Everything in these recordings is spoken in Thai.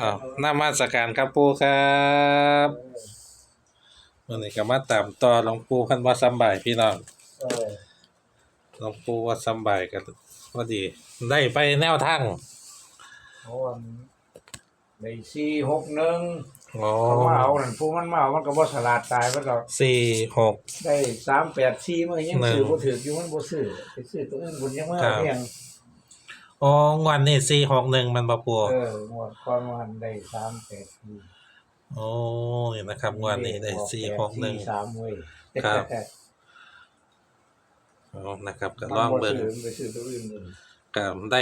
อ้าวน้ามาสการครับปูครับวันนี้ก็มาตามต่อหลวงปู่เพันว่าสำบายพี่น้องเออหลวงปู่ว่าสำบายกันพอดี ได้ไปแนวทางเพราะว่ามันได้สี่หกหนึ่งโอ้เขามาเอานั่นผู้มันมาเอามันก็บ่สลาดตายมันก็สี่หก ได้สามแปดสี่มันก็ยังหนึ่งซื้อบ่ถืออยู่มันบ่ซื้อไปซื้อตัวอื่นบุญยังมาครับ เพียง โอ้งวันนี้สี่หกหนึ่งมันบ่ปูเออหมดความวันได้สามแปดสี่โอ้นี่นะครับงวันนี้ได้สี่หกหนึ่ง สามเว้ยครับโอ้นะครับก็ลองเบิ่งมันบ่ซื้อมันไปซื้อตัวอื่นบุญกับได้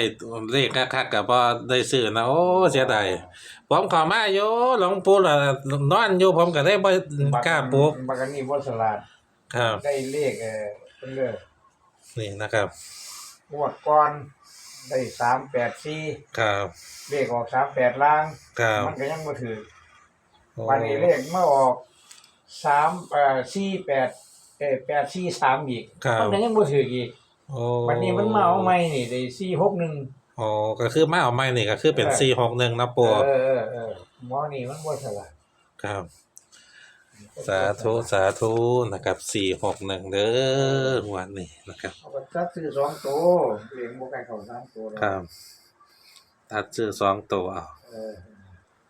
เลขคักๆกับพอได้ซื้อนะโอ้เสียดายผมขอมาอยู่หลวงปู่ล่ะนอนอยู่ผมก็ได้บ่กล้าปลุกบักอันนี้บ่สลาดครับ ได้เลขเออเพิ่นเด้อนี่นะครับงวดก่อน ได้สามแปดสี่ครับเลขออกสามแปดล่าง ครับมันก็ยังบ่ถือโอ้วันนี้เลขมาออกสามเอ่อสี่แปดเอ่อแปดสี่สามอีกครับมันก็ยังบ่ถืออีกโอ้วันนี้มันมาเอาใหม่นี่ได้สี่หกหนึ่ง โอ้ก็คือมาเอาใหม่นี่ก็คือเป็นเออ สี่หกหนึ่งนะเอปู่อเออเออหมอนี่มันบ่ฉลาดครับ สาธุสาธุนะครับสี่หกหนึ่งเด้อวันนี้นะครับเอาก็จัดซื้อสองตัวเลี้ยงบ่ไก่เข้าสามตัวหอกครับ ตัดชื่อสองตัวเอา เออเอ